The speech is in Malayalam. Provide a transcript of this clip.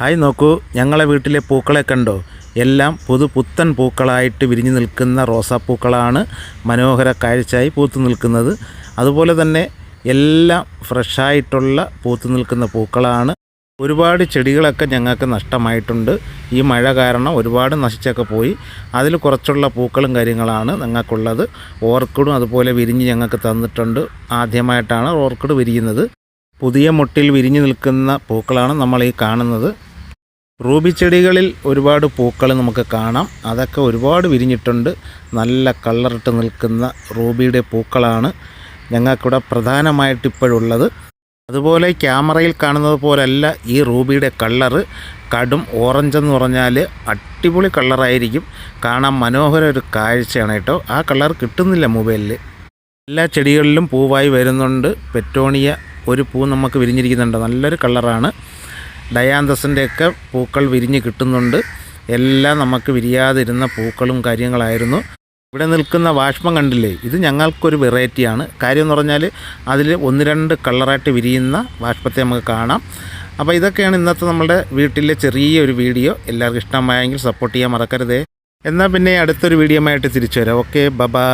ഹായ് നോക്കൂ ഞങ്ങളെ വീട്ടിലെ പൂക്കളെ കണ്ടോ? എല്ലാം പുതു പുത്തൻ പൂക്കളായിട്ട് വിരിഞ്ഞു നിൽക്കുന്ന റോസാപ്പൂക്കളാണ് മനോഹര കാഴ്ചയായി പൂത്തു നിൽക്കുന്നത്. അതുപോലെ തന്നെ എല്ലാം ഫ്രഷായിട്ടുള്ള പൂത്തു നിൽക്കുന്ന പൂക്കളാണ്. ഒരുപാട് ചെടികളൊക്കെ ഞങ്ങൾക്ക് നഷ്ടമായിട്ടുണ്ട്. ഈ മഴ കാരണം ഒരുപാട് നശിച്ചൊക്കെ പോയി. അതിൽ കുറച്ചുള്ള പൂക്കളും കാര്യങ്ങളാണ് ഞങ്ങൾക്കുള്ളത്. ഓർക്കിഡും അതുപോലെ വിരിഞ്ഞ് ഞങ്ങൾക്ക് തന്നിട്ടുണ്ട്. ആദ്യമായിട്ടാണ് ഓർക്കിഡ് വിരിയുന്നത്. പുതിയ മുട്ടിൽ വിരിഞ്ഞു നിൽക്കുന്ന പൂക്കളാണ് നമ്മൾ ഈ കാണുന്നത്. റൂബി ചെടികളിൽ ഒരുപാട് പൂക്കൾ നമുക്ക് കാണാം. അതൊക്കെ ഒരുപാട് വിരിഞ്ഞിട്ടുണ്ട്. നല്ല കളറിട്ട് നിൽക്കുന്ന റൂബിയുടെ പൂക്കളാണ് ഞങ്ങൾക്കിവിടെ പ്രധാനമായിട്ട് ഇപ്പോഴുള്ളത്. അതുപോലെ ക്യാമറയിൽ കാണുന്നത് പോലല്ല ഈ റൂബിയുടെ കളറ്. കടും ഓറഞ്ച് എന്ന് പറഞ്ഞാൽ അടിപൊളി കളറായിരിക്കും. കാണാൻ മനോഹര ഒരു കാഴ്ചയാണ് കേട്ടോ. ആ കളർ കിട്ടുന്നില്ല മൊബൈലിൽ എല്ലാ ചെടികളിലും പൂവായി വരുന്നുണ്ട്. പെറ്റോണിയ ഒരു പൂ നമുക്ക് വിരിഞ്ഞിരിക്കുന്നുണ്ട്. നല്ലൊരു കളറാണ്. ഡയാന്തസിന്റെയൊക്കെ പൂക്കൾ വിരിഞ്ഞ് കിട്ടുന്നുണ്ട്. എല്ലാം നമുക്ക് വിരിയാതിരുന്ന പൂക്കളും കാര്യങ്ങളായിരുന്നു. ഇവിടെ നിൽക്കുന്ന വാഷ്പം കണ്ടില്ലേ? ഇത് ഞങ്ങൾക്കൊരു വെറൈറ്റിയാണ്. കാര്യം എന്ന് പറഞ്ഞാൽ അതിൽ ഒന്ന് രണ്ട് കളറായിട്ട് വിരിയുന്ന വാഷ്പത്തെ നമുക്ക് കാണാം. അപ്പോൾ ഇതൊക്കെയാണ് ഇന്നത്തെ നമ്മുടെ വീട്ടിലെ ചെറിയൊരു വീഡിയോ. എല്ലാവർക്കും ഇഷ്ടമായെങ്കിൽ സപ്പോർട്ട് ചെയ്യാൻ മറക്കരുതേ. എന്നാൽ പിന്നെ അടുത്തൊരു വീഡിയോ ആയിട്ട് തിരിച്ചു വരാം. ഓക്കെ ബബാ.